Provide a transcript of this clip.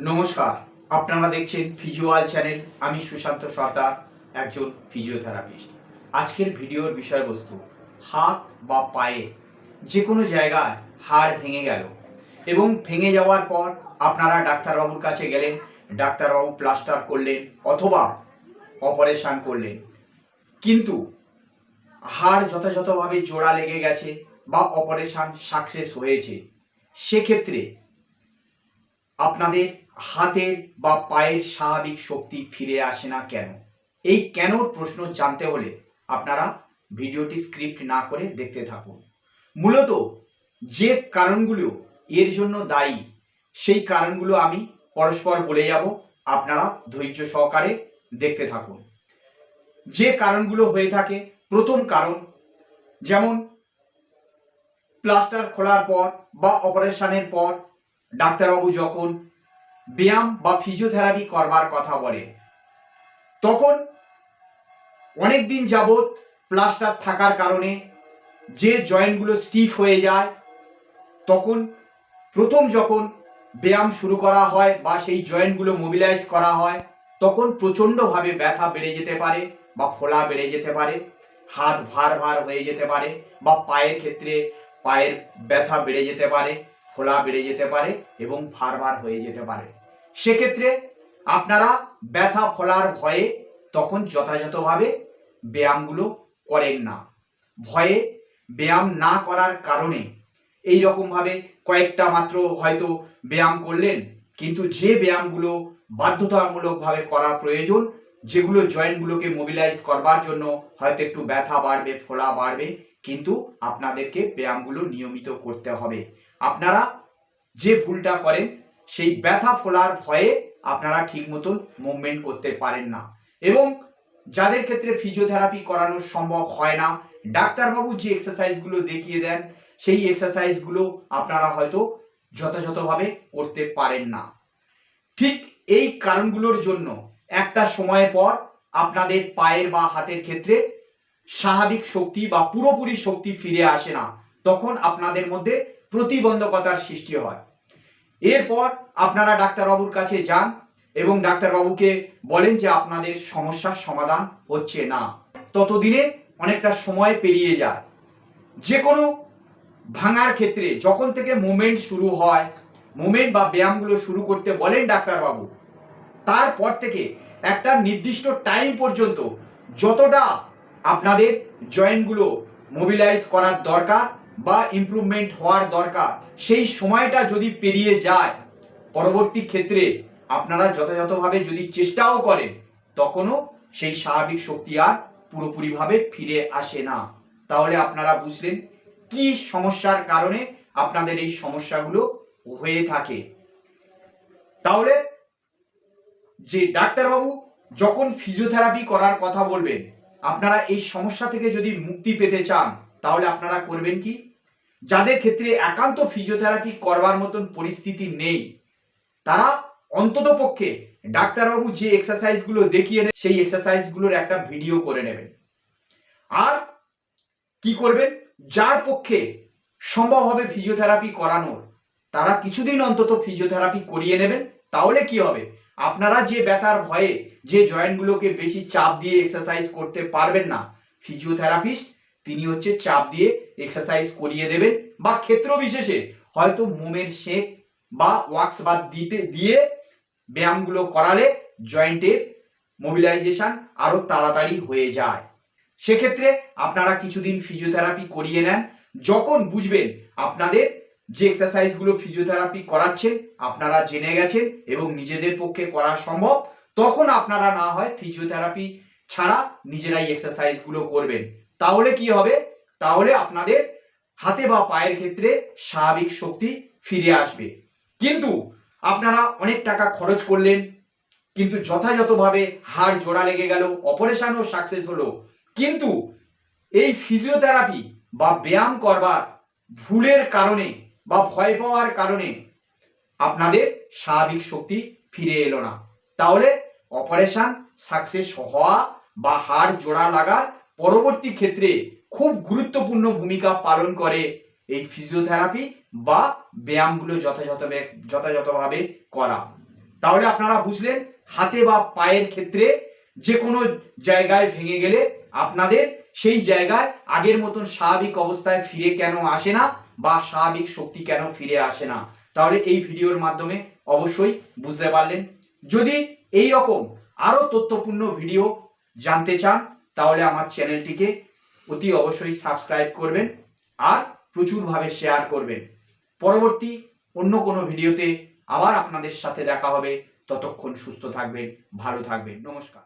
নমস্কার, আপনারা দেখছেন ফিজিওয়াল চ্যানেল আমি সুশান্ত সর্দার, একজন ফিজিওথেরাপিস্ট আজকের ভিডিওর বিষয়বস্তু, হাত বা পায়ে যে কোনো জায়গায় হাড় ভেঙে গেল এবং ভেঙে যাওয়ার পর আপনারা ডাক্তারবাবুর কাছে গেলেন, ডাক্তারবাবু প্লাস্টার করলেন অথবা অপারেশান করলেন। কিন্তু হাড় যথাযথভাবে জোড়া লেগে গেছে বা অপারেশন সাকসেস হয়েছে, সেক্ষেত্রে আপনাদের হাতের বা পায়ের স্বাভাবিক শক্তি ফিরে আসে না কেন? এই কেনর প্রশ্ন জানতে হলে আপনারা ভিডিওটি স্ক্রিপ্ট না করে দেখতে থাকুন। মূলত যে কারণগুলো এর জন্য দায়ী, সেই কারণগুলো আমি পরস্পর বলে যাব, আপনারা ধৈর্য সহকারে দেখতে থাকুন। যে কারণগুলো হয়ে থাকে, প্রথম কারণ যেমন প্লাস্টার খোলার পর বা অপারেশনের পর ডাক্তারবাবু যখন ব্যায়াম বা ফিজিওথেরাপি করবার কথা বলে। তখন অনেক দিন যাবৎ প্লাস্টার থাকার কারণে যে জয়েন্টগুলো স্টিফ হয়ে যায়, তখন প্রথম যখন ব্যায়াম শুরু করা হয় বা সেই জয়েন্টগুলো মোবিলাইজ করা হয়, তখন প্রচণ্ডভাবে ব্যথা বেড়ে যেতে পারে বা ফোলা বেড়ে যেতে পারে, হাত ভার ভার হয়ে যেতে পারে বা পায়ের ক্ষেত্রে পায়ের ব্যথা বেড়ে যেতে পারে, ফোলা বেড়ে যেতে পারে এবং ভার ভার হয়ে যেতে পারে। সেক্ষেত্রে আপনারা ব্যথা ফলার ভয়ে তখন যথাযথভাবে ব্যায়ামগুলো করেন না। ভয়ে ব্যায়াম না করার কারণে এই রকমভাবে কয়েকটা মাত্র হয়তো ব্যায়াম করলেন, কিন্তু যে ব্যায়ামগুলো বাধ্যতামূলকভাবে করা প্রয়োজন, যেগুলো জয়েন্টগুলোকে মোবিলাইজ করবার জন্য হয়তো একটু ব্যথা বাড়বে, ফোলা বাড়বে, কিন্তু আপনাদেরকে ব্যায়ামগুলো নিয়মিত করতে হবে। আপনারা যে ভুলটা করেন সেই ব্যথা ফোলার ভয়ে আপনারা ঠিক মতন মুভমেন্ট করতে পারেন না। এবং যাদের ক্ষেত্রে ফিজিওথেরাপি করানো সম্ভব হয় না, ডাক্তারবাবু যে এক্সারসাইজগুলো দেখিয়ে দেন, সেই এক্সারসাইজগুলো আপনারা হয়তো যথাযথভাবে করতে পারেন না। ঠিক এই কারণগুলোর জন্য একটা সময় পর আপনাদের পায়ের বা হাতের ক্ষেত্রে স্বাভাবিক শক্তি বা পুরোপুরি শক্তি ফিরে আসে না। তখন আপনাদের মধ্যে প্রতিবন্ধকতার সৃষ্টি হয়। এরপর আপনারা ডাক্তারবাবুর কাছে যান এবং ডাক্তারবাবুকে বলেন যে আপনাদের সমস্যার সমাধান হচ্ছে না। ততদিনে অনেকটা সময় পেরিয়ে যায়। যে কোনো ভাঙার ক্ষেত্রে যখন থেকে মুভমেন্ট শুরু হয়, মুভমেন্ট বা ব্যায়ামগুলো শুরু করতে বলেন ডাক্তারবাবু, তারপর থেকে একটা নির্দিষ্ট টাইম পর্যন্ত যতটা আপনাদের জয়েন্টগুলো মোবিলাইজ করার দরকার বা ইমপ্রুভমেন্ট হওয়ার দরকার, সেই সময়টা যদি পেরিয়ে যায়, পরবর্তী ক্ষেত্রে আপনারা যথাযথভাবে যদি চেষ্টাও করেন, তখনও সেই স্বাভাবিক শক্তি আর পুরোপুরিভাবে ফিরে আসে না। তাহলে আপনারা বুঝলেন কি সমস্যার কারণে আপনাদের এই সমস্যাগুলো হয়ে থাকে। তাহলে যে ডাক্তারবাবু যখন ফিজিওথেরাপি করার কথা বলবেন, আপনারা এই সমস্যা থেকে যদি মুক্তি পেতে চান, তাহলে আপনারা করবেন কি? যাদের ক্ষেত্রে একান্ত ফিজিওথেরাপি করবার মতন পরিস্থিতি নেই, তারা অন্তত পক্ষে ডাক্তারবাবু যে এক্সারসাইজগুলো দেখিয়ে সেই এক্সারসাইজগুলোর একটা ভিডিও করে নেবেন। আর কি করবেন? যার পক্ষে সম্ভব হবে ফিজিওথেরাপি করানোর, তারা কিছুদিন অন্তত ফিজিওথেরাপি করিয়ে নেবেন, তাহলে কি হবে? আপনারা যে ব্যথার ভয়ে যে জয়েন্টগুলোকে বেশি চাপ দিয়ে এক্সারসাইজ করতে পারবেন না ফিজিওথেরাপিস্ট তিনি হচ্ছে চাপ দিয়ে এক্সারসাইজ করিয়ে দেবেন বা ক্ষেত্র বিশেষে হয়তো মোমের শেক বা ওয়াক্স বা দিতে, দিয়ে ব্যায়ামগুলো করালে জয়েন্টের মোবিলাইজেশন আরও তাড়াতাড়ি হয়ে যায়। সেক্ষেত্রে আপনারা কিছুদিন ফিজিওথেরাপি করিয়ে নেন। যখন বুঝবেন আপনাদের যে এক্সারসাইজগুলো ফিজিওথেরাপি করাচ্ছে আপনারা জেনে গেছেন এবং নিজেদের পক্ষে করা সম্ভব, তখন আপনারা না হয় ফিজিওথেরাপি ছাড়া নিজেরাই এক্সারসাইজগুলো করবেন। তাহলে কি হবে? তাহলে আপনাদের হাতে বা পায়ের ক্ষেত্রে স্বাভাবিক শক্তি ফিরে আসবে। কিন্তু আপনারা অনেক টাকা খরচ করলেন, কিন্তু যথাযথভাবে হাড় জোড়া লেগে গেল অপারেশনও সাকসেস হলো। কিন্তু এই ফিজিওথেরাপি বা ব্যায়াম করবার ভুলের কারণে বা ভয় পাওয়ার কারণে আপনাদের স্বাভাবিক শক্তি ফিরে এলো না। তাহলে অপারেশন সাকসেস হওয়া বা হাড় জোড়া লাগার পরবর্তী ক্ষেত্রে খুব গুরুত্বপূর্ণ ভূমিকা পালন করে এই ফিজিওথেরাপি বা ব্যায়ামগুলো যথাযথভাবে যথাযথভাবে করা। তাহলে আপনারা বুঝলেন, হাতে বা পায়ের ক্ষেত্রে যে কোনো জায়গায় ভেঙে গেলে আপনাদের সেই জায়গায় আগের মতন স্বাভাবিক অবস্থায় ফিরে কেন আসে না বা স্বাভাবিক শক্তি কেন ফিরে আসে না। তাহলে এই ভিডিওর মাধ্যমে অবশ্যই বুঝতে পারলেন। যদি এই রকম আরও তথ্যপূর্ণ ভিডিও জানতে চান তাহলে আমার চ্যানেলটিকে অতি অবশ্যই সাবস্ক্রাইব করবেন আর প্রচুরভাবে শেয়ার করবেন। পরবর্তী অন্য কোনো ভিডিওতে আবার আপনাদের সাথে দেখা হবে। ততক্ষণ সুস্থ থাকবেন, ভালো থাকবেন। নমস্কার।